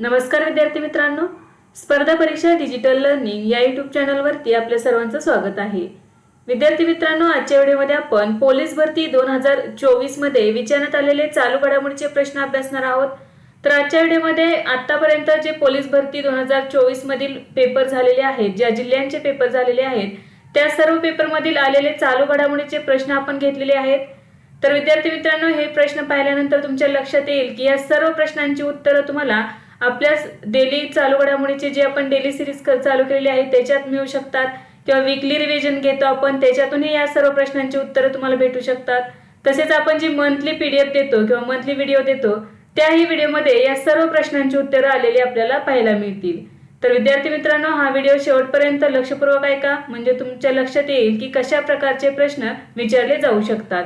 नमस्कार विद्यार्थी मित्रांनो. स्पर्धा परीक्षा डिजिटल लर्निंग या युट्यूब चॅनलवरती आपल्या सर्वांचं स्वागत आहे. विद्यार्थी मित्रांनो आजच्या व्हिडिओमध्ये आपण पोलीस भरती दोन हजार चोवीसमध्ये विचारण्यात आलेले चालू घडामोडीचे प्रश्न अभ्यासणार आहोत. तर आजच्या व्हिडिओमध्ये आतापर्यंत जे पोलीस भरती दोन हजार चोवीस मधील पेपर झालेले आहेत ज्या जिल्ह्यांचे पेपर झालेले आहेत त्या सर्व पेपरमधील आलेले चालू घडामोडीचे प्रश्न आपण घेतलेले आहेत. तर विद्यार्थी मित्रांनो हे प्रश्न पाहिल्यानंतर तुमच्या लक्षात येईल की या सर्व प्रश्नांची उत्तरं तुम्हाला आपल्या डेली चालू घडामोडीचे जे आपण डेली सिरीज चालू केलेली आहे त्याच्यात मिळू शकतात. किंवा विकली रिव्हिजन घेतो आपण त्याच्यातूनही या सर्व प्रश्नांची उत्तरं तुम्हाला भेटू शकतात. तसेच आपण जी मंथली पीडीएफ देतो किंवा मंथली व्हिडिओ देतो त्याही व्हिडिओमध्ये या सर्व प्रश्नांची उत्तरं आलेली आपल्याला पाहायला मिळतील. तर विद्यार्थी मित्रांनो हा व्हिडिओ शेवटपर्यंत लक्षपूर्वक ऐका. म्हणजे तुमच्या लक्षात येईल की कशा प्रकारचे प्रश्न विचारले जाऊ शकतात.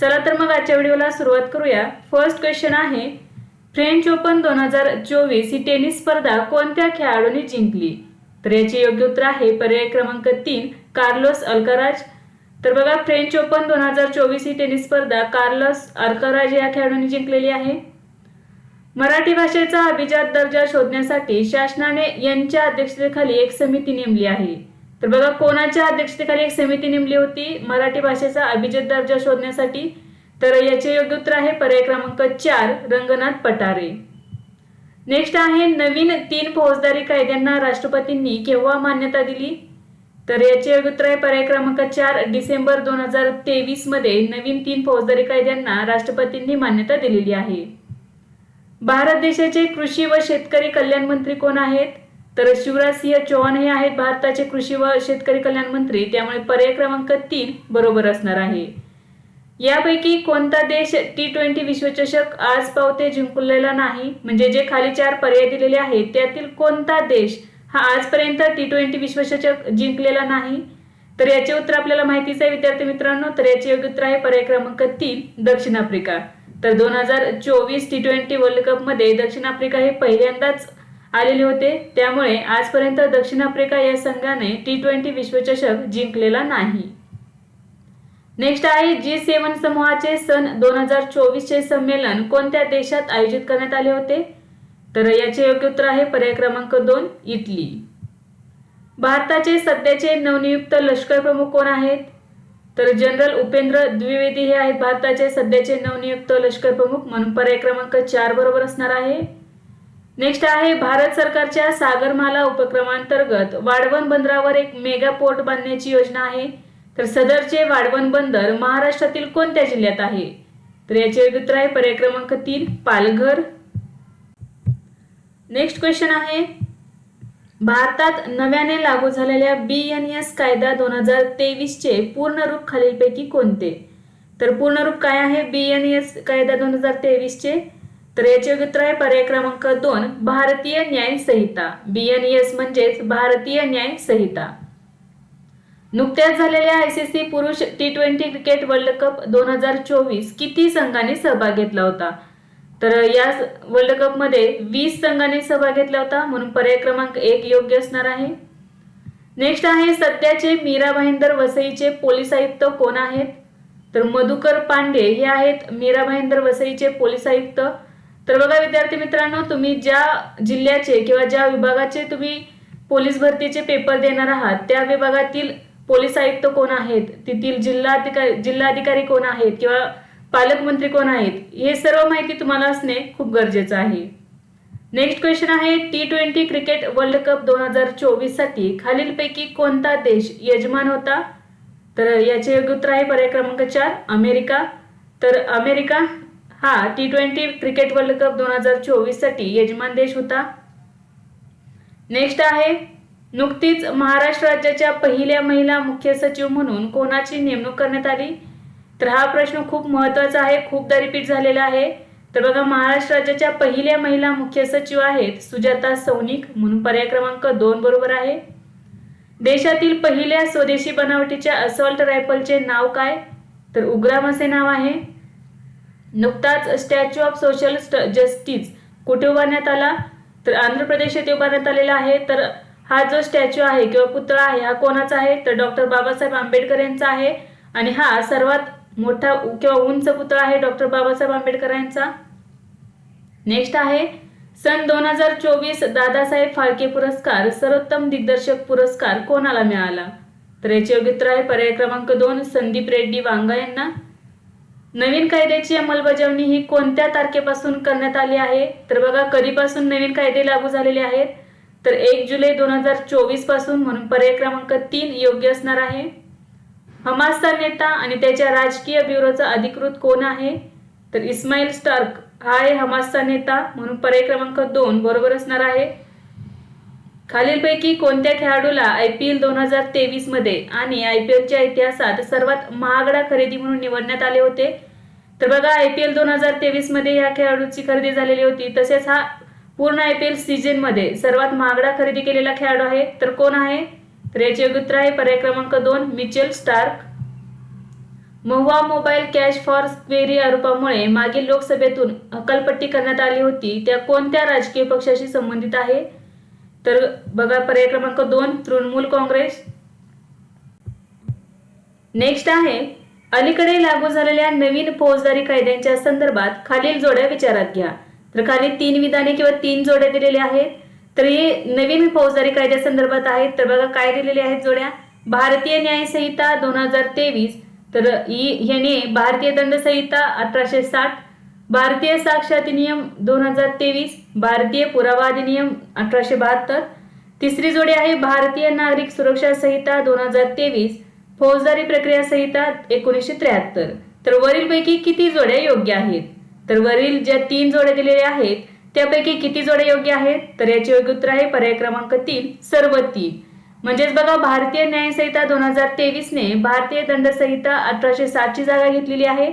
चला तर मग आजच्या व्हिडिओला सुरुवात करूया. फर्स्ट क्वेश्चन आहे फ्रेंच ओपन दोन हजार चोवीस ही टेनिस स्पर्धा कोणत्या खेळाडूंनी जिंकली? तर याचे योग्य उत्तर आहे पर्याय क्रमांक तीन कार्लोस अल्काराज. तर बघा फ्रेंच ओपन दोन हजार चोवीस ही टेनिस स्पर्धा कार्लोस अल्काराज या खेळाडूंनी जिंकलेली आहे. मराठी भाषेचा अभिजात दर्जा शोधण्यासाठी शासनाने यांच्या अध्यक्षतेखाली एक समिती नेमली आहे. तर बघा कोणाच्या अध्यक्षतेखाली एक समिती नेमली होती? मराठी भाषेचा अभिजात दर्जा शोधण्यासाठी तर याचे योग्य उत्तर आहे पर्याय क्रमांक चार रंगनाथ पटारे नेक्स्ट आहे नवीन तीन फौजदारी कायद्यांना राष्ट्रपतींनी केव्हा मान्यता दिली? तर याचे योग्य उत्तर आहे पर्याय क्रमांक चार डिसेंबर दोन हजार तेवीसमध्ये नवीन तीन फौजदारी कायद्यांना राष्ट्रपतींनी मान्यता दिलेली आहे. भारत देशाचे कृषी व शेतकरी कल्याण मंत्री कोण आहेत? तर शिवराज सिंह चौहान हे आहेत भारताचे कृषी व शेतकरी कल्याण मंत्री त्यामुळे पर्याय क्रमांक तीन बरोबर असणार आहे. यापैकी कोणता देश टी ट्वेंटी विश्वचषक आज पावते जिंकलेला नाही? म्हणजे जे खाली चार पर्याय दिलेले आहेत त्यातील कोणता देश हा आजपर्यंत टी ट्वेंटी विश्वचषक जिंकलेला नाही? तर याचे उत्तर आपल्याला माहितीच आहे विद्यार्थी मित्रांनो. तर याचे योग्य उत्तर आहे पर्याय क्रमांक तीन दक्षिण आफ्रिका. तर दोन हजार चोवीस टी ट्वेंटी वर्ल्ड कपमध्ये दक्षिण आफ्रिका हे पहिल्यांदाच आलेले होते. त्यामुळे आजपर्यंत दक्षिण आफ्रिका या संघाने टी ट्वेंटी विश्वचषक जिंकलेला नाही. नेक्स्ट आहे जी सेवन समूहाचे सन दोन हजार चोवीस चे संमेलन कोणत्या देशात आयोजित करण्यात आले होते? तर याचे योग्य उत्तर आहे पर्याय क्रमांक दोन इटली. भारताचे सध्याचे नवनियुक्त लष्कर प्रमुख कोण आहेत? तर जनरल उपेंद्र द्विवेदी हे आहेत भारताचे सध्याचे नवनियुक्त लष्कर प्रमुख म्हणून पर्याय क्रमांक चार बरोबर असणार आहे. नेक्स्ट आहे भारत सरकारच्या सागरमाला उपक्रमांतर्गत वाढवण बंदरावर एक मेगा पोर्ट बांधण्याची योजना आहे. तर सदरचे वाढवण बंदर महाराष्ट्रातील कोणत्या जिल्ह्यात आहे? तर याचे उत्तर आहे पर्याय क्रमांक तीन पालघर. नेक्स्ट क्वेश्चन आहे. भारतात नव्याने लागू झालेल्या बी एन एस कायदा दोन हजार तेवीसचे पूर्ण रूप खालीलपैकी कोणते? तर पूर्ण रूप काय आहे बी एन एस कायदा दोन हजार तेवीसचे? तर याचे उत्तर आहे पर्याय क्रमांक दोन भारतीय न्याय संहिता बी एन एस म्हणजेच भारतीय न्याय संहिता नुकत्याच झालेल्या आयसीसी पुरुष T twenty cricket world cup दोन हजार चोवीस किती संघांनी सहभाग घेतला होता? तर या वर्ल्ड कपमध्ये वीस संघांनी सहभाग घेतला होता म्हणून पर्याय क्रमांक एक योग्य असणार आहे. नेक्स्ट आहे सध्याचे मीरा भाईंदर वसईचे पोलीस आयुक्त कोण आहेत? तर मधुकर पांडे हे आहेत मीरा भाईंदर वसईचे पोलीस आयुक्त. तर बघा विद्यार्थी मित्रांनो तुम्ही ज्या जिल्ह्याचे किंवा ज्या विभागाचे तुम्ही पोलीस भरतीचे पेपर देणार आहात त्या विभागातील पोलीस आयुक्त कोण आहेत? तेथील जिल्हाधिकारी जिल्हाधिकारी कोण आहेत? किंवा पालकमंत्री कोण आहेत? हे सर्व माहिती तुम्हाला असणे खूप गरजेचं आहे. नेक्स्ट क्वेश्चन आहे T twenty cricket world cup दोन हजार चोवीससाठी खालीलपैकी कोणता देश यजमान होता? तर याचे योग्य उत्तर आहे पर्याय क्रमांक चार अमेरिका. तर अमेरिका हा T twenty cricket world cup दोन हजार चोवीससाठी यजमान देश होता. नेक्स्ट आहे नुकतीच महाराष्ट्र राज्याच्या पहिल्या महिला मुख्य सचिव म्हणून कोणाची नेमणूक करण्यात आली? तर हा प्रश्न खूप महत्त्वाचा आहे खूपदा रिपीट झालेला आहे. तर बघा महाराष्ट्र राज्याच्या पहिल्या महिला मुख्य सचिव आहेत सुजाता सौनिक म्हणून पर्याय क्रमांक दोन बरोबर आहे. देशातील पहिल्या स्वदेशी बनावटीच्या असॉल्ट रायफलचे नाव काय? तर उग्राम असे नाव आहे. नुकताच स्टॅच्यू ऑफ सोशल जस्टिस कुठे उभारण्यात आला? तर आंध्र प्रदेश येथे उभारण्यात आलेला आहे. तर हा जो स्टॅच्यू आहे किंवा पुतळा आहे हा कोणाचा आहे? तर डॉक्टर बाबासाहेब आंबेडकर यांचा आहे. आणि हा सर्वात मोठा किंवा उंच पुतळा आहे डॉक्टर बाबासाहेब आंबेडकर यांचा. नेक्स्ट आहे सन दोन हजार चोवीस दादासाहेब फाळके पुरस्कार सर्वोत्तम दिग्दर्शक पुरस्कार कोणाला मिळाला? तर याचे योग्य उत्तर आहे पर्याय क्रमांक दोन संदीप रेड्डी वांगा यांना. नवीन कायद्याची अंमलबजावणी ही कोणत्या तारखेपासून करण्यात आली आहे? तर बघा कधीपासून नवीन कायदे लागू झालेले आहेत? तर एक जुलै दोन हजार चोवीसपासून म्हणून पर्याय क्रमांक तीन योग्य असणार आहे. हमासचा नेता आणि त्याच्या राजकीय ब्युरोचा अधिकृत कोण आहे? तर इस्माईल स्टार्क हा आहे हमासचा नेता म्हणून पर्याय क्रमांक दोन बरोबर असणार आहे. खालीलपैकी कोणत्या खेळाडूला आय पी एल दोन हजार तेवीसमध्ये आणि आय पी एलच्या इतिहासात सर्वात महागडा खरेदी म्हणून निवडण्यात आले होते? तर बघा आय पी एल दोन हजार तेवीसमध्ये या खेळाडूची खरेदी झालेली होती. तसेच हा पूर्ण आय पी एल सीझनमध्ये सर्वात महागडा खरेदी केलेला खेळाडू आहे. तर कोण आहे? तर याचे उत्तर आहे. पर्याय क्रमांक दोन मिचेल स्टार्क. महुआ मोबाईल कॅश फॉर क्वेरी आरोपामुळे मागील लोकसभेतून हकलपट्टी करण्यात आली होती. त्या कोणत्या राजकीय पक्षाशी संबंधित आहे? तर बघा पर्याय क्रमांक दोन तृणमूल काँग्रेस. नेक्स्ट आहे. अलीकडे लागू झालेल्या नवीन फौजदारी कायद्यांच्या संदर्भात खालील जोड्या विचारात घ्या. तर खाली तीन विधाने किंवा तीन जोड्या दिलेल्या आहेत. तर हे नवीन फौजदारी कायद्या संदर्भात आहेत. तर बघा काय दिलेल्या आहेत जोड्या? भारतीय न्यायसंहिता दोन हजार तेवीस. तर याने ह्याने भारतीय दंड संहिता अठराशे साठ भारतीय साक्ष अधिनियम दोन हजार तेवीस भारतीय पुरावा अधिनियम अठराशे बहात्तर. तिसरी जोडी आहे भारतीय नागरिक सुरक्षा संहिता दोन हजार तेवीस फौजदारी प्रक्रिया संहिता एकोणीसशे त्र्याहत्तर. तर वरीलपैकी किती जोड्या योग्य आहेत? तर वरील ज्या तीन जोड्या दिलेल्या आहेत त्यापैकी किती जोड्या योग्य आहेत? तर याचे योग्य उत्तर आहे पर्याय क्रमांक तीन सर्व तीन. म्हणजेच बघा भारतीय न्यायसंहिता दोन हजार तेवीस ने भारतीय दंड संहिता अठराशे सातची जागा घेतलेली आहे.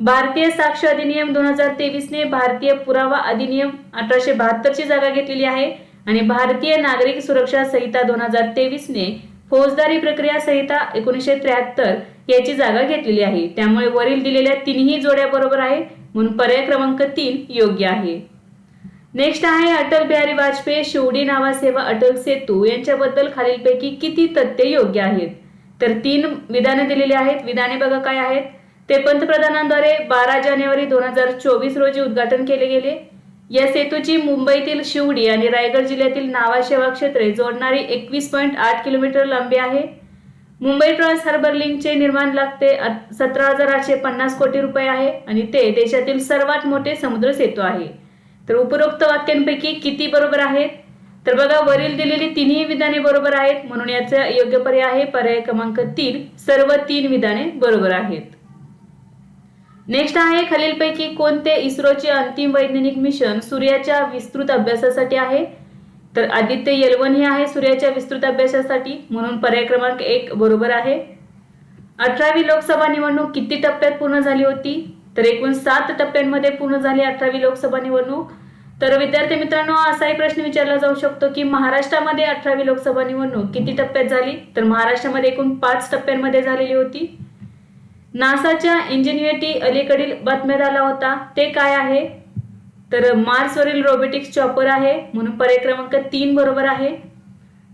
भारतीय साक्ष अधिनियम दोन हजार तेवीसने भारतीय पुरावा अधिनियम अठराशे बहात्तर ची जागा घेतलेली आहे. आणि भारतीय नागरिक सुरक्षा संहिता दोन हजार तेवीसने फौजदारी प्रक्रिया संहिता एकोणीसशे त्र्याहत्तर याची जागा घेतलेली आहे. त्यामुळे वरील दिलेल्या तिन्ही जोड्या बरोबर आहे. म्हणून पर्याय क्रमांक तीन योग्य आहे. नेक्स्ट आहे अटल बिहारी वाजपेयी शिवडी नावासेवा अटल सेतू यांच्याबद्दल खालीलपैकी किती तथ्य योग्य आहेत? तर तीन विधाने दिलेली आहेत. विधाने बघा काय आहेत? ते पंतप्रधानांद्वारे बारा जानेवारी दोन हजार चोवीस रोजी उद्घाटन केले गेले. या सेतूची मुंबईतील शिवडी आणि रायगड जिल्ह्यातील नावाशेवा क्षेत्रे जोडणारी एकवीस पॉईंट आठ किलोमीटर लांबी आहे. मुंबई ट्रान्स हार्बर लिंकचे निर्माण लागते. सतरा हजार आठशे पन्नास कोटी रुपये आहे आणि ते देशातील सर्वात मोठे समुद्र सेतू आहे. तर उपरोक्त वाक्यांपैकी किती बरोबर आहेत? तर बघा वरील दिलेली तिन्ही विधाने बरोबर आहेत. म्हणून याचा योग्य पर्याय आहे. पर्याय क्रमांक तीन सर्व तीन विधाने बरोबर आहेत. नेक्स्ट आहे खालीलपैकी कोणते इस्रोचे अंतिम वैज्ञानिक मिशन सूर्याच्या विस्तृत अभ्यासासाठी आहे? तर आदित्य येलवन हे आहे सूर्याच्या विस्तृत अभ्यासासाठी म्हणून पर्याय क्रमांक एक बरोबर आहे. अठरावी लोकसभा निवडणूक किती टप्प्यात पूर्ण झाली होती? तर एकूण सात टप्प्यांमध्ये पूर्ण झाली अठरावी लोकसभा निवडणूक. तर विद्यार्थी मित्रांनो असाही प्रश्न विचारला जाऊ शकतो की महाराष्ट्रामध्ये अठरावी लोकसभा निवडणूक किती टप्प्यात झाली? तर महाराष्ट्रामध्ये एकूण पाच टप्प्यांमध्ये झालेली होती. नासाच्या इंजिनियरिटी अलीकडील बातम्यात आला होता ते काय आहे? तर मार्सवरील रोबोटिक्स चॉपर आहे म्हणून पर्याय क्रमांक तीन बरोबर आहे.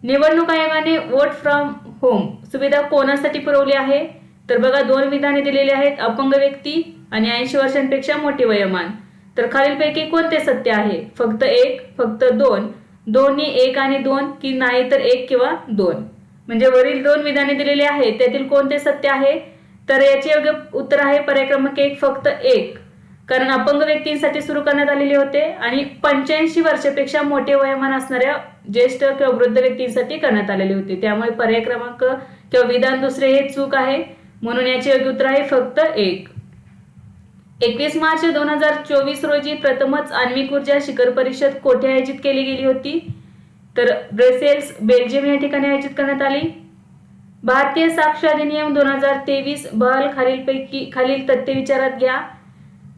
निवडणूक आयोगाने वोट फ्रॉम होम सुविधा कोणासाठी पुरवली आहे? तर बघा दोन विधाने दिलेली आहेत अपंग व्यक्ती आणि ऐंशी वर्षांपेक्षा मोठे वयोमान. तर खालीलपैकी कोणते सत्य आहे? फक्त एक फक्त दोन. दोन्ही एक आणि दोन की नाही तर एक किंवा दोन. म्हणजे वरील दोन विधाने दिलेली आहेत त्यातील कोणते सत्य आहे? तर याचे योग्य उत्तर आहे पर्याय क्रमांक एक फक्त एक. कारण अपंग व्यक्तींसाठी सुरू करण्यात आलेले होते आणि पंच्याऐंशी वर्षापेक्षा मोठे वयोमान असणाऱ्या ज्येष्ठ किंवा वृद्ध व्यक्तींसाठी करण्यात आलेले होते. त्यामुळे पर्याय क्रमांक किंवा विधान दुसरे हे चूक आहे. म्हणून याचे योग्य उत्तर आहे फक्त एक. एकवीस मार्च दोन हजार चोवीस रोजी प्रथमच आण्विक ऊर्जा शिखर परिषद कोठे आयोजित केली गेली होती? तर ब्रसेल्स बेल्जियम या ठिकाणी आयोजित करण्यात आली. भारतीय साक्ष अधिनियम दोन हजार तेवीस बहल खालीलपैकी खालील तथ्य विचारात घ्या.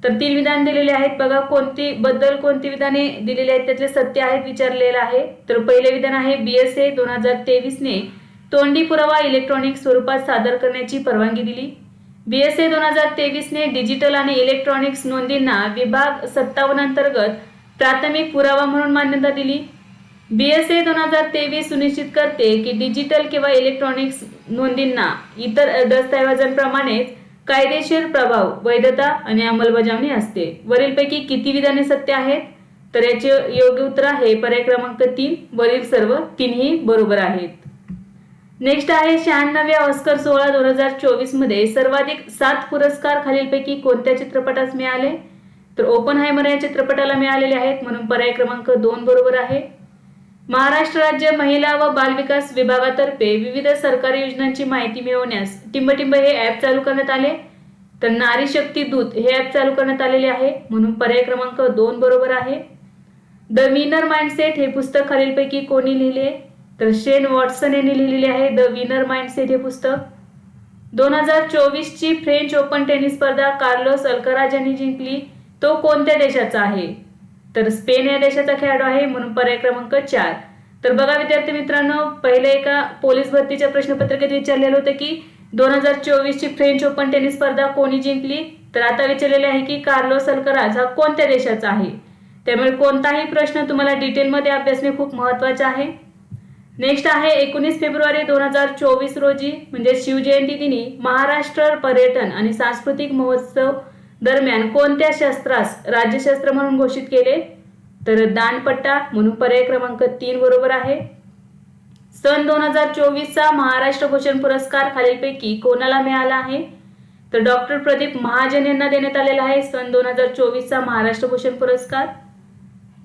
तर तीन विधान दिलेले आहेत बघा. कोणती बद्दल कोणती विधाने दिलेली आहेत? त्यातले सत्य आहेत विचारलेलं आहे. तर पहिले विधान आहे बीएसए दोन हजार तेवीस ने तोंडी पुरावा इलेक्ट्रॉनिक स्वरूपात सादर करण्याची परवानगी दिली. बीएसए दोन हजार तेवीस ने डिजिटल आणि इलेक्ट्रॉनिक्स नोंदींना विभाग सत्तावन्न अंतर्गत प्राथमिक पुरावा म्हणून मान्यता दिली. बीएसए दोन हजार तेवीस सुनिश्चित करते की डिजिटल किंवा इलेक्ट्रॉनिक्स नोंदींना इतर दस्तऐवजांप्रमाणेच कायदेशीर प्रभाव वैधता आणि अंमलबजावणी असते. वरीलपैकी किती विधाने सत्य आहेत? तर याचे योग्य उत्तर आहे पर्याय क्रमांक तीन. वरील सर्व तीनही बरोबर आहेत. नेक्स्ट आहे शहाण्णव्या ऑस्कर सोहळा दोन हजार चोवीसमध्ये सर्वाधिक सात पुरस्कार खालीलपैकी कोणत्या चित्रपटास मिळाले? तर ओपन हायमर या चित्रपटाला मिळालेले आहेत म्हणून पर्याय क्रमांक दोन बरोबर आहे. महाराष्ट्र राज्य महिला व बालविकास विभागातर्फे विविध सरकारी योजनांची माहिती मिळवण्यास टिंबटिंब हे ॲप चालू करण्यात आले. तर नारी शक्ती दूत हे ॲप चालू करण्यात आलेले आहे. म्हणून पर्याय क्रमांक दोन बरोबर आहे. द विनर माइंडसेट हे पुस्तक खालीलपैकी कोणी लिहिले? तर शेन वॉटसन यांनी लिहिलेले आहे द विनर माइंडसेट हे पुस्तक. दोन हजार चोवीसची फ्रेंच ओपन टेनिस स्पर्धा कार्लोस अल्कराज यांनी जिंकली. तो कोणत्या देशाचा आहे? तर स्पेन या देशाचा खेळाडू आहे म्हणून पर्याय क्रमांक चार. तर बघा विद्यार्थी मित्रांनो पहिले एका पोलीस भरतीच्या प्रश्नपत्रिकेत विचारलेलं होतं की दोन हजार चोवीसची फ्रेंच ओपन टेनिस स्पर्धा कोणी जिंकली? तर आता विचारलेले आहे की कार्लो सलकराज हा कोणत्या देशाचा आहे? त्यामुळे कोणताही प्रश्न तुम्हाला डिटेलमध्ये अभ्यासणे खूप महत्त्वाचे आहे. नेक्स्ट आहे एकोणीस फेब्रुवारी दोन हजार चोवीस रोजी म्हणजे शिवजयंती दिनी महाराष्ट्र पर्यटन आणि सांस्कृतिक महोत्सव दरम्यान कोणत्या शस्त्रास राज्यशस्त्र म्हणून घोषित केले? तर दानपट्टा म्हणून पर्याय क्रमांक तीन बरोबर आहे. सन दोन हजार चोवीसचा महाराष्ट्र भूषण पुरस्कार खालीलपैकी कोणाला मिळाला आहे? तर डॉक्टर प्रदीप महाजन यांना देण्यात आलेला आहे सन दोन हजार चोवीसचा महाराष्ट्र भूषण पुरस्कार.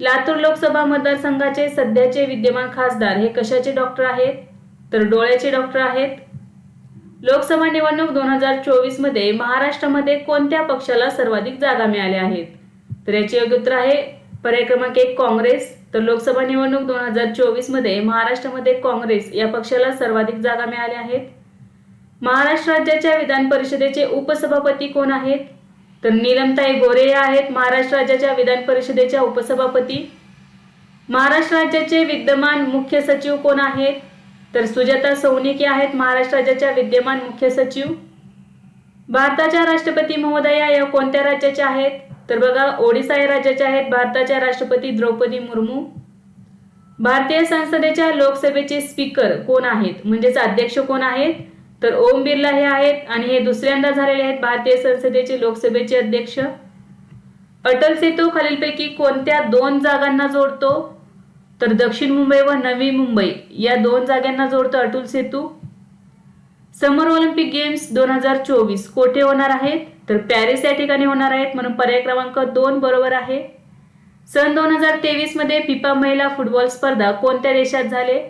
लातूर लोकसभा मतदारसंघाचे सध्याचे विद्यमान खासदार हे कशाचे डॉक्टर आहेत? तर डोळ्याचे डॉक्टर आहेत लोकसभा निवडणूक दोन हजार चोवीसमध्ये महाराष्ट्रामध्ये कोणत्या पक्षाला सर्वाधिक जागा मिळाल्या आहेत? तर याचे योग्य उत्तर आहे पर्याय क्रमांक एक काँग्रेस. तर लोकसभा निवडणूक दोन हजार चोवीसमध्ये महाराष्ट्रामध्ये काँग्रेस या पक्षाला सर्वाधिक जागा मिळाल्या आहेत? महाराष्ट्र राज्याच्या विधान परिषदेचे उपसभापती कोण आहेत? तर नीलमताई गोरे या आहेत महाराष्ट्र राज्याच्या विधान परिषदेच्या उपसभापती. महाराष्ट्र राज्याचे विद्यमान मुख्य सचिव कोण आहेत? तर सुजाता सौनिक या आहेत महाराष्ट्र राज्याच्या विद्यमान मुख्य सचिव. भारताच्या राष्ट्रपती महोदया या कोणत्या राज्याच्या आहेत? तर बघा ओडिसा या राज्याच्या आहेत. भारताच्या राष्ट्रपती द्रौपदी मुर्मू. भारतीय संसदेच्या लोकसभेचे स्पीकर कोण आहेत? म्हणजेच अध्यक्ष कोण आहेत? तर ओम बिर्ला हे आहेत आणि हे दुसऱ्यांदा झालेले आहेत भारतीय संसदेचे लोकसभेचे अध्यक्ष. अटल सेतू खालीलपैकी कोणत्या दोन जागांना जोडतो? तर दक्षिण मुंबई व नवी मुंबई या दोन जागांना जोडतो Atal Setu. Summer Olympic games दोन हजार चोवीस कोठे होणार आहेत? तर पॅरिस या ठिकाणी होणार आहेत. म्हणून पर्याय क्रमांक दोन बरोबर आहे. सन दोन हजार तेवीसमध्ये फिफा महिला फुटबॉल स्पर्धा कोणत्या देशात झाले?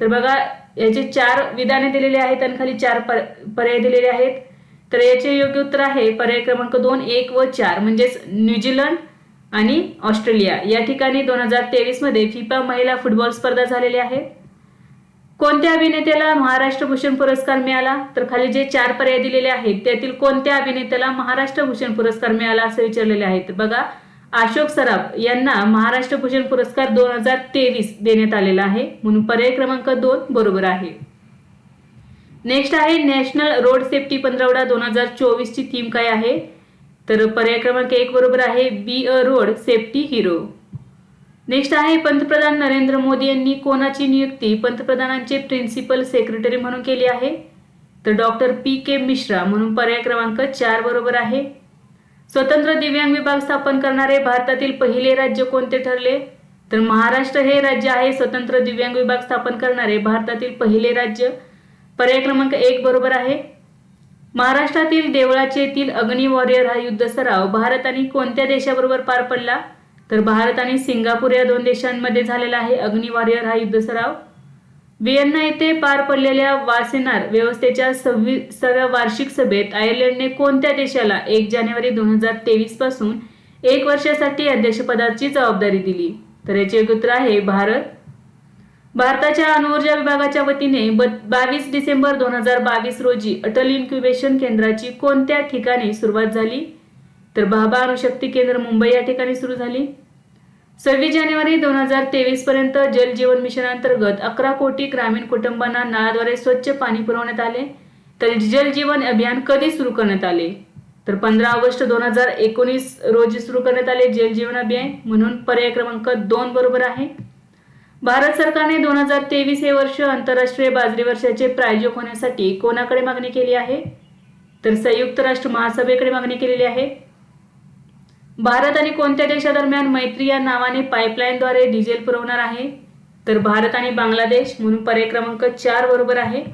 तर बघा याचे चार विधाने दिलेले आहेत आणि खाली चार पर- पर्याय दिलेले आहेत. तर याचे योग्य उत्तर आहे पर्याय क्रमांक दोन एक व चार. म्हणजेच न्यूझीलंड आणि ऑस्ट्रेलिया या ठिकाणी दोन हजार तेवीसमध्ये फिफा महिला फुटबॉल स्पर्धा झालेली आहे. कोणत्या अभिनेत्याला महाराष्ट्र भूषण पुरस्कार मिळाला? तर खाली जे चार पर्याय दिलेले आहेत त्यातील कोणत्या अभिनेत्याला महाराष्ट्र भूषण पुरस्कार मिळाला असे विचारलेले आहेत? बघा अशोक सराफ यांना महाराष्ट्र भूषण पुरस्कार दोन हजार तेवीस देण्यात आलेला आहे. म्हणून पर्याय क्रमांक दोन बरोबर आहे. नेक्स्ट आहे नॅशनल रोड सेफ्टी पंधरवडा दोन हजार चोवीसची थीम काय आहे? तर पर्याय क्रमांक एक बरोबर आहे be a road safety hero. Next आहे पंतप्रधान नरेंद्र मोदी यांनी कोणाची नियुक्ती पंतप्रधानांचे प्रिन्सिपल सेक्रेटरी म्हणून केली आहे? तर डॉक्टर पी के मिश्रा म्हणून पर्याय क्रमांक चार बरोबर आहे. स्वतंत्र दिव्यांग विभाग स्थापन करणारे भारतातील पहिले राज्य कोणते ठरले? तर महाराष्ट्र हे राज्य आहे स्वतंत्र दिव्यांग विभाग स्थापन करणारे भारतातील पहिले राज्य. पर्याय क्रमांक एक बरोबर आहे. महाराष्ट्रातील देवळाचे येथील अग्नि वॉरियर हा युद्ध सराव भारत आणि कोणत्या देशाबरोबर पार पडला? तर भारत आणि सिंगापूर या दोन देशांमध्ये झालेला आहे अग्नि वॉरियर हा युद्ध सराव. व्हिएन्ना येथे पार पडलेल्या वासेनार व्यवस्थेच्या सव्वीसाव्या वार्षिक सभेत आयर्लंडने कोणत्या देशाला एक जानेवारी दोन हजार तेवीसपासून एक वर्षासाठी अध्यक्षपदाची जबाबदारी दिली? तर याचे उत्तर आहे भारत. भारताच्या अणुऊर्जा विभागाच्या वतीने बावीस डिसेंबर दोन हजार बावीस रोजी अटल इन्क्युबेशन केंद्राची कोणत्या ठिकाणी सुरुवात झाली? तर भाभा अणुशक्ती केंद्र मुंबई या ठिकाणी सुरू झाली. सव्वीस जानेवारी दोन हजार तेवीस पर्यंत जल जीवन मिशन अंतर्गत अकरा कोटी ग्रामीण कुटुंबांना नळाद्वारे स्वच्छ पाणी पुरवण्यात आले. तर जल जीवन अभियान कधी सुरू करण्यात आले? तर पंधरा ऑगस्ट दोन हजार एकोणीस रोजी सुरू करण्यात आले जल जीवन अभियान म्हणून पर्याय क्रमांक दोन बरोबर आहे. भारत सरकारने दोन हजार तेवीस हे वर्ष आंतरराष्ट्रीय बाजरी वर्षाचे प्रायोजक होण्यासाठी कोणाकडे मागणी केली आहे? तर संयुक्त राष्ट्र महासभेकडे मागणी केलेली आहे. भारत आणि कोणत्या देशादरम्यान मैत्री या नावाने पाईपलाईनद्वारे डिझेल पुरवणार आहे? तर भारत आणि बांगलादेश म्हणून पर्याय क्रमांक चार बरोबर आहे.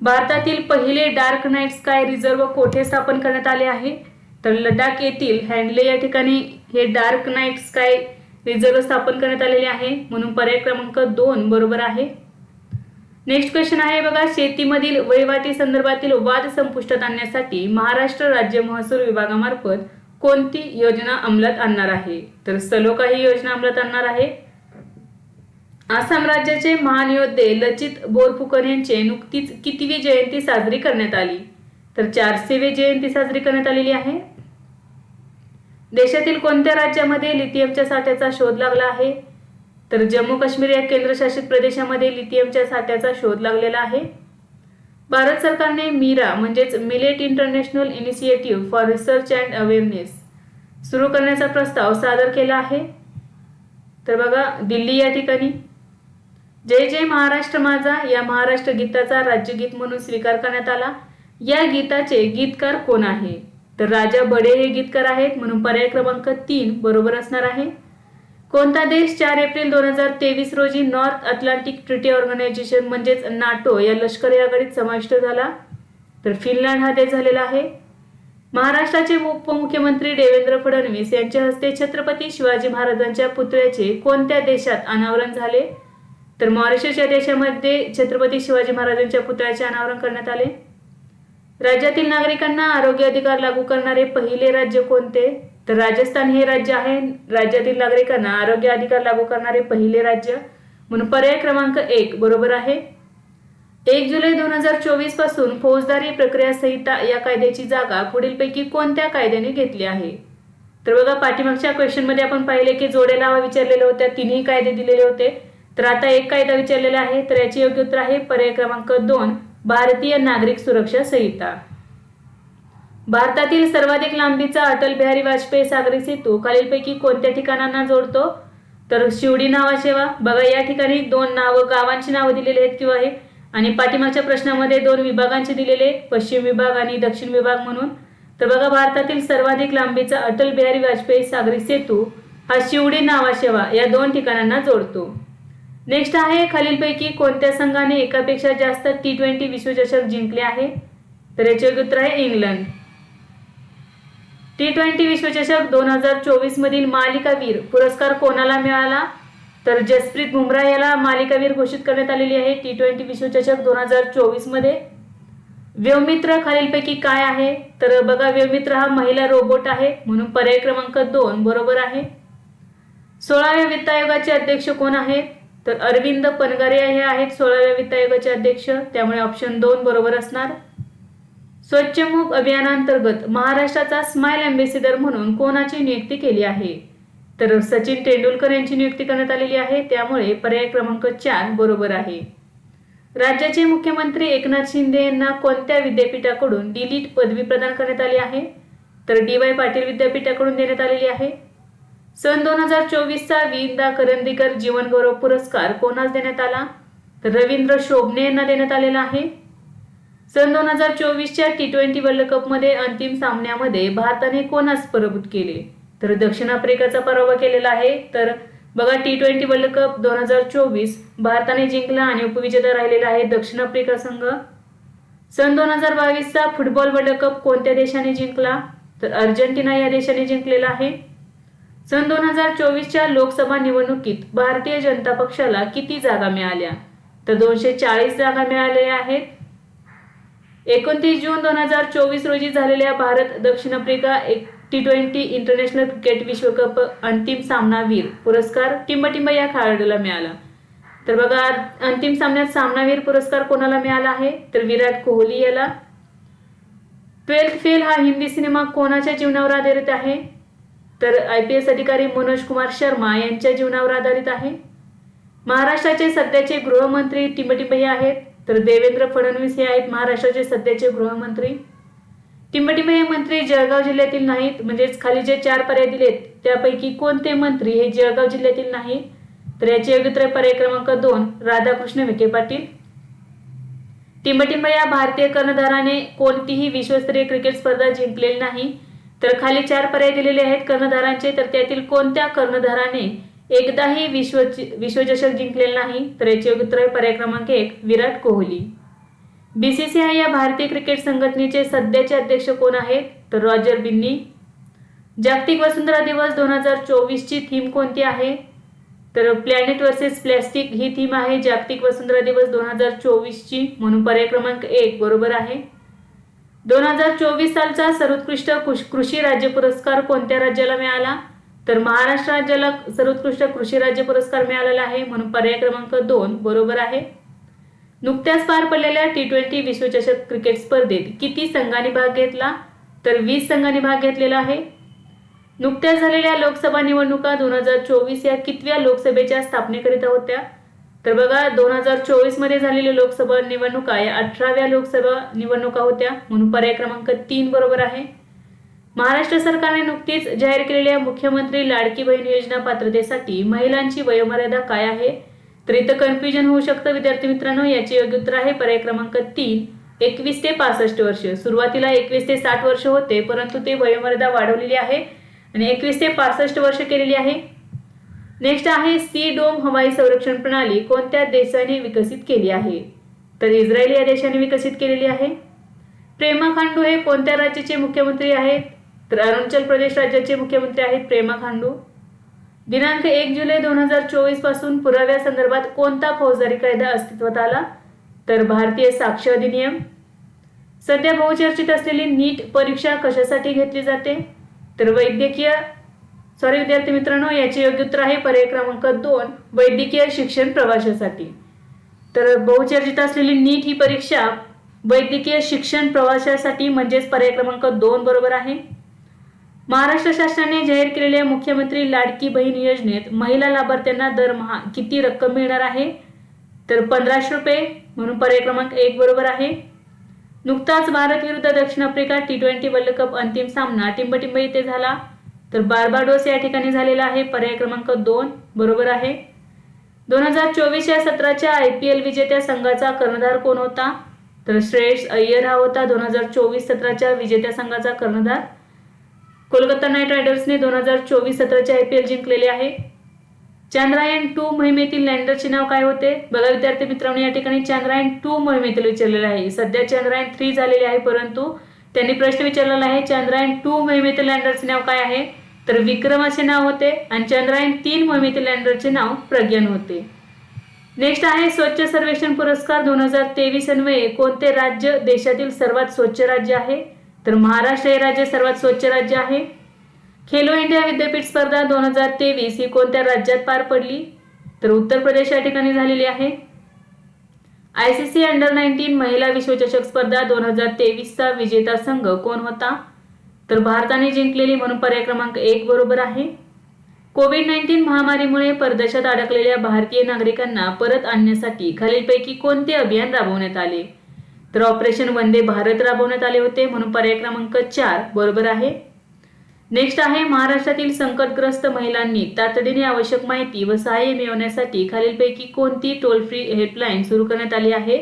भारतातील पहिले डार्क नाईट स्काय रिझर्व कोठे स्थापन करण्यात आले आहे? तर लडाख येथील हँडले या ठिकाणी हे डार्क नाईट स्काय रिझर्व स्थापन करण्यात आलेले आहे. म्हणून पर्याय क्रमांक दोन बरोबर आहे. नेक्स्ट क्वेश्चन आहे बघा शेतीमधील वहिवाटी संदर्भातील वाद संपुष्टात आणण्यासाठी महाराष्ट्र राज्य महसूल विभागामार्फत कोणती योजना अंमलात आणणार आहे? तर सलोका ही योजना अंमलात आणणार आहे. आसाम राज्याचे महान योद्धे लचित बोरफुकन यांचे नुकतीच कितवी जयंती साजरी करण्यात आली. तर चारशेवी जयंती साजरी करण्यात आलेली आहे. देशातील कोणत्या राज्यामध्ये लिथियमच्या साठ्याचा शोध लागला आहे? तर जम्मू काश्मीर या केंद्रशासित प्रदेशामध्ये लिथियमच्या साठ्याचा शोध लागलेला आहे. भारत सरकारने मीरा म्हणजेच millet international initiative for research and awareness सुरू करण्याचा प्रस्ताव सादर केला आहे. तर बघा दिल्ली या ठिकाणी. जय जय महाराष्ट्र माझा या महाराष्ट्र गीताचा राज्यगीत म्हणून स्वीकार करण्यात आला. या गीताचे गीतकार कोण आहे? तर राजा बडे हे गीतकार आहेत म्हणून पर्याय क्रमांक तीन बरोबर असणार आहे. कोणता देश चार एप्रिल दोन हजार तेवीस रोजी नॉर्थ अटलांटिक ट्रिटी ऑर्गनायझेशन म्हणजेच नाटो या लष्करी आघाडीत समाविष्ट झाला? तर फिनलँड हा देश झालेला आहे. महाराष्ट्राचे उपमुख्यमंत्री देवेंद्र फडणवीस यांच्या हस्ते छत्रपती शिवाजी महाराजांच्या पुतळ्याचे कोणत्या देशात अनावरण झाले? तर मॉरिशस या देशामध्ये छत्रपती शिवाजी महाराजांच्या पुतळ्याचे अनावरण करण्यात आले. राज्यातील नागरिकांना आरोग्य अधिकार लागू करणारे पहिले राज्य कोणते? तर राजस्थान हे राज्य आहे. राज्यातील नागरिकांना आरोग्य अधिकार लागू करणारे पहिले राज्य म्हणून पर्याय क्रमांक एक बरोबर आहे. एक जुलै दोन हजार चोवीसपासून फौजदारी प्रक्रिया संहिता या कायद्याची जागा पुढीलपैकी कोणत्या कायद्याने घेतली आहे? तर बघा पाठीमागच्या क्वेश्चनमध्ये आपण पाहिले की जोड्या लावा विचारलेल्या होत्या तिन्ही कायदे दिलेले होते. तर आता एक कायदा विचारलेला आहे तर याचे योग्य उत्तर आहे पर्याय क्रमांक दोन. भारतीय नागरिक सुरक्षा संहिता. भारतातील सर्वाधिक लांबीचा अटल बिहारी वाजपेयी सागरी सेतू खालीलपैकी कोणत्या ठिकाणांना जोडतो? तर शिवडी नावाशेवा बघा या ठिकाणी दोन नावं गावांची नावं दिलेली आहेत किंवा हे? आणि पाठीमागच्या प्रश्नामध्ये दोन विभागांचे दिलेले पश्चिम विभाग आणि दक्षिण विभाग म्हणून. तर बघा भारतातील सर्वाधिक लांबीचा अटल बिहारी वाजपेयी सागरी सेतू हा शिवडी नावाशेवा या दोन ठिकाणांना जोडतो. नेक्स्ट आहे खालीलपैकी कोणत्या संघाने एकापेक्षा जास्त टी ट्वेंटी विश्वचषक जिंकले आहे? तर याचे उत्तर आहे इंग्लंड. टी ट्वेंटी विश्वचषक दोन हजार चोवीस मधील मालिकावीर पुरस्कार कोणाला मिळाला? तर जसप्रीत बुमराह याला मालिकावीर घोषित करण्यात आलेली आहे टी ट्वेंटी विश्वचषक दोन हजार चोवीसमध्ये. खालीलपैकी काय आहे? तर बघा व्यवमित्र हा महिला रोबोट आहे म्हणून पर्याय क्रमांक दोन बरोबर आहे. सोळाव्या वित्त आयोगाचे अध्यक्ष कोण आहेत तर अरविंद पनगारे हे आहेत सोळाव्या वित्त आयोगाचे अध्यक्ष. त्यामुळे ऑप्शन दोन बरोबर असणार. स्वच्छमुख अभियानांतर्गत महाराष्ट्राचा स्माइल अँबेसिडर म्हणून कोणाची नियुक्ती केली आहे? तर सचिन तेंडुलकर यांची नियुक्ती करण्यात आलेली आहे. त्यामुळे पर्याय क्रमांक चार बरोबर आहे. राज्याचे मुख्यमंत्री एकनाथ शिंदे यांना कोणत्या विद्यापीठाकडून डिलीट पदवी प्रदान करण्यात आली आहे? तर डी वाय पाटील विद्यापीठाकडून देण्यात आलेली आहे. सन दोन हजार चोवीसचा विंदा करंदीकर जीवन गौरव पुरस्कार कोणास देण्यात आला? तर रवींद्र शोभने यांना देण्यात आलेला आहे. सन दोन हजार चोवीसच्या टी ट्वेंटी वर्ल्ड कपमध्ये अंतिम सामन्यामध्ये भारताने कोणास पराभूत केले? तर दक्षिण आफ्रिकेचा पराभव केलेला आहे. तर बघा टी ट्वेंटी वर्ल्ड कप दोन हजार चोवीस भारताने जिंकला आणि उपविजेता राहिलेला आहे दक्षिण आफ्रिका संघ. सन दोन हजार बावीसचा फुटबॉल वर्ल्ड कप कोणत्या देशाने जिंकला? तर अर्जेंटिना या देशाने जिंकलेला आहे. सन दोन हजार चोवीसच्या लोकसभा निवडणुकीत भारतीय जनता पक्षाला किती जागा मिळाल्या? तर दोनशे चाळीस जागा मिळालेल्या आहेत. एकोणतीस जून दोन हजार चोवीस रोजी झालेल्या भारत दक्षिण आफ्रिका एक टी ट्वेंटी इंटरनॅशनल क्रिकेट विश्वकप अंतिम सामनावीर पुरस्कार टिंबटिंब या खेळाडूला मिळाला. तर बघा अंतिम सामन्यात सामनावीर पुरस्कार कोणाला मिळाला आहे? तर विराट कोहली याला. ट्वेल्थ फेल हा हिंदी सिनेमा कोणाच्या जीवनावर आधारित आहे? तर आय पी एस अधिकारी मनोज कुमार शर्मा यांच्या जीवनावर आधारित आहे. महाराष्ट्राचे सध्याचे गृहमंत्री टिंबटिंब हे आहेत. तर देवेंद्र फडणवीस हे आहेत महाराष्ट्राचे सध्याचे गृहमंत्री. टिंबटिंब हे मंत्री जळगाव जिल्ह्यातील नाहीत. म्हणजेच खाली जे चार पर्याय दिलेत त्यापैकी कोणते मंत्री हे जळगाव जिल्ह्यातील नाहीत? तर याचे योग्य पर्याय क्रमांक दोन राधाकृष्ण विखे पाटील. टिंबटिंब या भारतीय कर्णधाराने कोणतीही विश्वस्तरीय क्रिकेट स्पर्धा जिंकलेली नाही. तर खाली चार पर्याय दिलेले आहेत कर्णधारांचे. तर त्यातील कोणत्या कर्णधाराने एकदाही विश्व विश्वचषक जिंकलेला नाही? तर याचे उत्तर आहे पर्याय क्रमांक एक विराट कोहली. बीसीसीआय या भारतीय क्रिकेट संघटनेचे सध्याचे अध्यक्ष कोण आहेत? तर रॉजर बिन्नी. जागतिक वसुंधरा दिवस दोन हजार चोवीसची थीम कोणती आहे? तर प्लॅनेट वर्सेस प्लॅस्टिक ही थीम आहे. जागतिक वसुंधरा दिवस दोन हजार चोवीसची म्हणून पर्याय क्रमांक एक बरोबर आहे. दोन हजार चोवीस सालचा सर्वोत्कृष्ट कृषी राज्य पुरस्कार कोणत्या राज्याला मिळाला? तर महाराष्ट्र राज्याला सर्वोत्कृष्ट कृषी राज्य पुरस्कार मिळालेला आहे म्हणून पर्याय क्रमांक दोन बरोबर आहे. नुकत्याच पार पडलेल्या टी ट्वेंटी विश्वचषक क्रिकेट स्पर्धेत किती संघांनी भाग घेतला? तर वीस संघांनी भाग घेतलेला आहे. नुकत्याच झालेल्या लोकसभा निवडणुका दोन हजार चोवीस या कितव्या लोकसभेच्या स्थापनेकरिता होत्या? तर बघा दोन हजार चोवीसमध्ये झालेल्या लोकसभा निवडणुका या अठराव्या लोकसभा निवडणुका होत्या. म्हणून पर्याय क्रमांक तीन बरोबर आहे. महाराष्ट्र सरकारने नुकतीच जाहीर केलेल्या मुख्यमंत्री लाडकी बहीण योजना पात्रतेसाठी महिलांची वयोमर्यादा काय आहे? तर इथं कन्फ्युजन होऊ शकतं विद्यार्थी मित्रांनो. याचे योग्य उत्तर आहे पर्याय क्रमांक तीन. एकवीस ते पासष्ट वर्ष. सुरुवातीला एकवीस ते साठ वर्ष होते परंतु ते वयोमर्यादा वाढवलेली आहे. आणि एकवीस ते पासष्ट वर्ष केलेली आहे. नेक्स्ट आहे सी डोम हवाई संरक्षण प्रणाली कोणत्या देशाने विकसित केली आहे? तर इस्रायल या देशाने विकसित केलेली आहे. प्रेमा खांडू हे कोणत्या राज्याचे मुख्यमंत्री आहेत? तर अरुणाचल प्रदेश राज्याचे मुख्यमंत्री आहेत प्रेमा खांडू. दिनांक एक जुलै दोन हजार चोवीसपासून पुराव्यासंदर्भात कोणता फौजदारी कायदा अस्तित्वात आला? तर भारतीय साक्ष अधिनियम. सध्या बहुचर्चित असलेली नीट परीक्षा कशासाठी घेतली जाते? तर वैद्यकीय सॉरी विद्यार्थी मित्रांनो याचे योग्य उत्तर आहे पर्याय क्रमांक दोन वैद्यकीय शिक्षण प्रवाशासाठी तर बहुचर्चित असलेली नीट ही परीक्षा वैद्यकीय शिक्षण प्रवाशासाठी म्हणजेच पर्याय क्रमांक दोन बरोबर आहे. महाराष्ट्र शासनाने जाहीर केलेल्या मुख्यमंत्री लाडकी बहीण योजनेत महिला लाभार्थ्यांना दरमहा किती रक्कम मिळणार आहे? तर पंधराशे रुपये म्हणून पर्याय क्रमांक एक बरोबर आहे. नुकताच भारत विरुद्ध दक्षिण Africa T twenty world cup अंतिम सामना टिंबटिंब येथे झाला. तर बार्बाडोस या ठिकाणी झालेला आहे. पर्याय क्रमांक दोन. बरोबर आहे. दोन हजार चोवीस या सत्राच्या आय पी एल विजेत्या संघाचा कर्णधार कोण होता? तर श्रेयस अय्यर हा होता. दोन हजार चोवीस सत्राच्या विजेत्या संघाचा कर्णधार. कोलकाता नाईट रायडर्सने दोन हजार चोवीस सत्राचे आय पी एल जिंकलेले आहे. चांद्रायन टू मोहिमेतील लँडरचे नाव काय होते? बघा विद्यार्थी मित्रांनो या ठिकाणी चांद्रायन टू मोहिमेतील विचारलेलं आहे. सध्या चांद्रायन थ्री झालेले आहे परंतु त्यांनी प्रश्न विचारलेला आहे. चांद्रायन टू मोहिमेतील लँडरचे नाव काय आहे? तर विक्रम असे नाव होते आणि चंद्रायन तीन मोहिमेतील लँडरचे नाव प्रज्ञान होते. नेक्स्ट आहे स्वच्छ सर्वेक्षण पुरस्कार दोन हजार तेवीस अन्वये कोणते राज्य देशातील सर्वात स्वच्छ राज्य आहे? तर महाराष्ट्र हे राज्य सर्वात स्वच्छ राज्य आहे. खेलो इंडिया विद्यापीठ स्पर्धा दोन हजार तेवीस ही कोणत्या राज्यात पार पडली? तर उत्तर प्रदेश या ठिकाणी झालेली आहे. I C C under nineteen महिला विश्वचषक स्पर्धा दोन हजार तेवीसचा विजेता संघ कोण होता? तर भारताने जिंकलेली म्हणून पर्याय क्रमांक एक बरोबर आहे. कोविड नाईन्टीन महामारीमुळे परदेशात अडकलेल्या भारतीय नागरिकांना परत आणण्यासाठी खालीलपैकी कोणते अभियान राबवण्यात आले? तर ऑपरेशन वंदे भारत राबवण्यात आले होते म्हणून पर्याय क्रमांक चार बरोबर आहे. नेक्स्ट आहे महाराष्ट्रातील संकटग्रस्त महिलांनी तातडीने आवश्यक माहिती व सहाय्य मिळवण्यासाठी खालीलपैकी कोणती टोल फ्री हेल्पलाईन सुरू करण्यात आली आहे?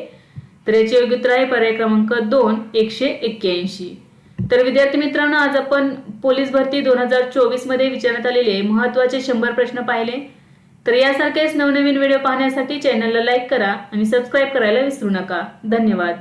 तर याचे योग्य उत्तर आहे पर्याय क्रमांक दोन एकशे एक्क्याऐंशी. तर विद्यार्थी मित्रांनो आज आपण पोलीस भरती दोन हजार चोवीसमध्ये विचारण्यात आलेले महत्त्वाचे शंभर प्रश्न पाहिले. तर यासारखेच नवनवीन व्हिडिओ पाहण्यासाठी चॅनलला लाईक करा आणि सबस्क्राईब करायला विसरू नका. धन्यवाद.